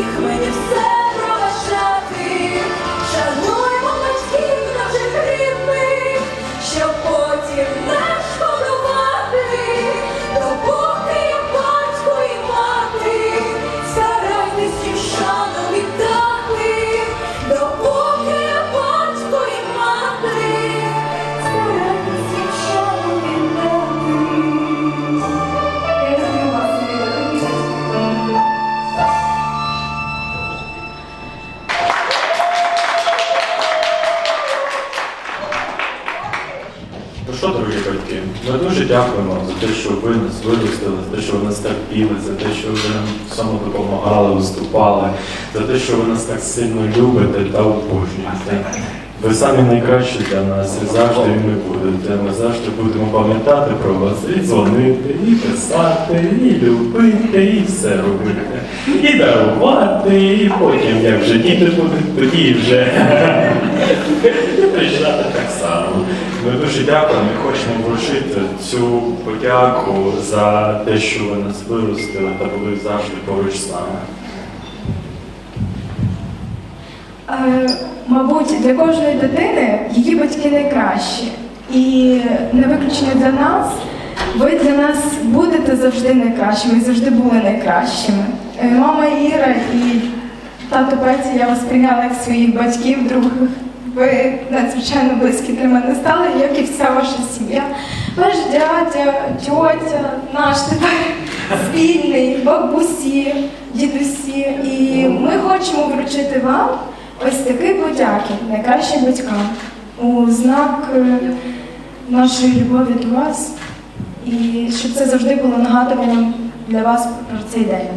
всіх мені все. Ми дуже дякуємо за те, що ви нас виростили, за те, що ви нас терпіли, за те, що ви нам в допомагали, виступали, за те, що ви нас так сильно любите та обожнюєте. Ви самі найкращі для нас і завжди ми будете. Ми завжди будемо пам'ятати про вас і дзвонити, і писати, і любити, і все робити. І дарувати, і потім, як вже діти будуть, тоді вже приїжджати так само. Ми дуже дякуємо і хочемо вручити цю подяку за те, що ви нас виростили та були завжди поруч з нами. Мабуть, для кожної дитини її батьки найкращі. І не виключення для нас, ви для нас будете завжди найкращими завжди були найкращими. Е, Мама Іра і тато Петя, я вас прийняла як своїх батьків, других. Ви надзвичайно близькі для мене стали, як і вся ваша сім'я. Ваш дядя, тьотя, наш тепер спільний, бабусі, дідусі. І ми хочемо вручити вам ось такі подяки найкращим батькам у знак е, нашої любові до вас. І щоб це завжди було нагадуванням для вас про цей день.